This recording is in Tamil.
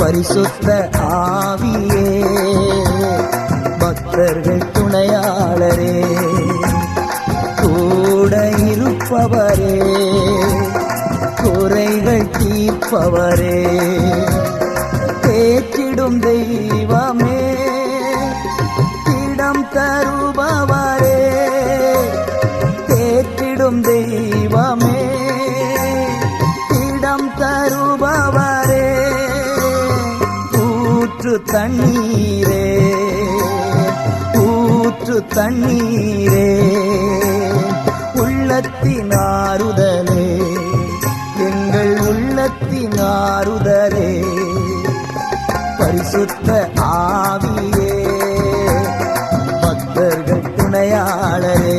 பரிசுத்த ஆவியே பக்தர்கள் துணையாளரே கூட இருப்பவரே குறைகள் தீர்ப்பவரே பேச்சிடும் தெய்வமே இடம் தருபவரே தேற்றிடும் தெய்வமே இடம் தருபவரே. ஊற்று தண்ணீரே ஊற்று தண்ணீரே. உள்ளத்தின் ஆறுதலே எங்கள் உள்ளத்தின் ஆறுதலே. பரிசுத்த ஆவியே பக்தர்கள் துணையாளரே.